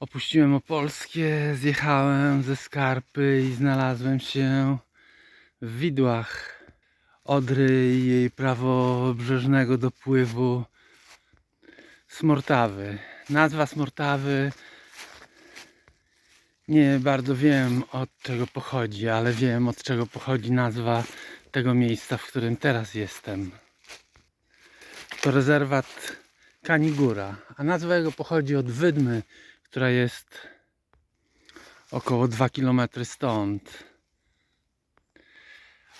Opuściłem Opolskie, zjechałem ze Skarpy i znalazłem się w widłach Odry i jej prawobrzeżnego dopływu Smortawy. Nazwa Smortawy nie bardzo wiem od czego pochodzi, ale wiem od czego pochodzi nazwa tego miejsca, w którym teraz jestem. To rezerwat Kanigura, a nazwa jego pochodzi od Wydmy, która jest około 2 km stąd.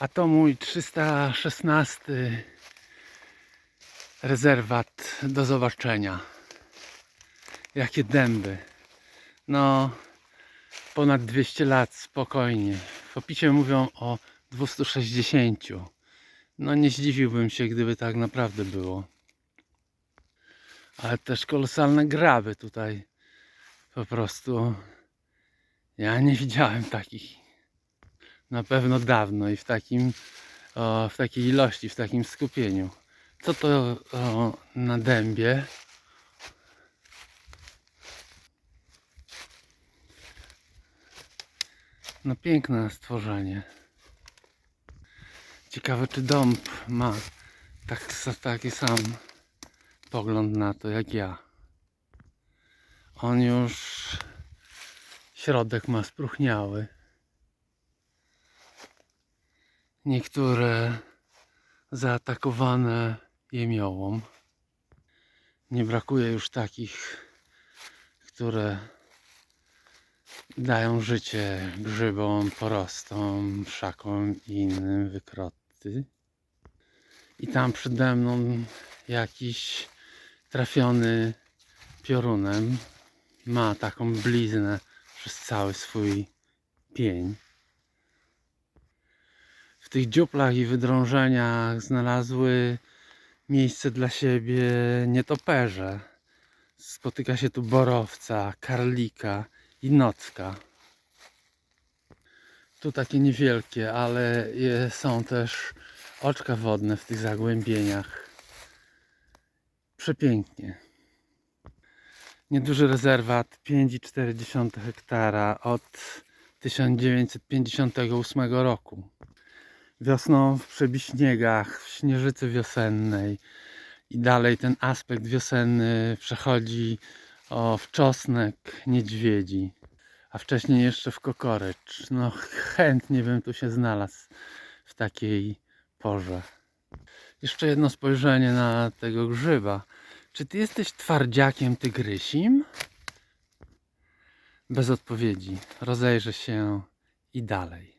A to mój 316 rezerwat do zobaczenia. Jakie dęby. No, ponad 200 lat spokojnie. W opisie mówią o 260. No nie zdziwiłbym się, gdyby tak naprawdę było. Ale też kolosalne graby tutaj. Po prostu ja nie widziałem takich. Na pewno dawno i w takim o, w takiej ilości, w takim skupieniu. Co to o, na dębie? No piękne stworzenie. Ciekawe czy dąb ma tak, taki sam pogląd na to jak ja. On już środek ma spróchniały. Niektóre zaatakowane jemiołom. Nie brakuje już takich, które dają życie grzybom, porostom, szakom i innym wykroty. I tam przede mną jakiś trafiony piorunem ma taką bliznę przez cały swój pień. W tych dziuplach i wydrążeniach znalazły miejsce dla siebie nietoperze. Spotyka się tu borowca, karlika i nocka. Tu takie niewielkie, ale są też oczka wodne w tych zagłębieniach. Przepięknie. Nieduży rezerwat 5,4 hektara od 1958 roku. Wiosną w przebiśniegach, w śnieżycy wiosennej i dalej ten aspekt wiosenny przechodzi o wczosnek niedźwiedzi, a wcześniej jeszcze w kokorycz. No chętnie bym tu się znalazł w takiej porze. Jeszcze jedno spojrzenie na tego grzyba. Czy ty jesteś twardziakiem tygrysim? Bez odpowiedzi. Rozejrzę się i dalej.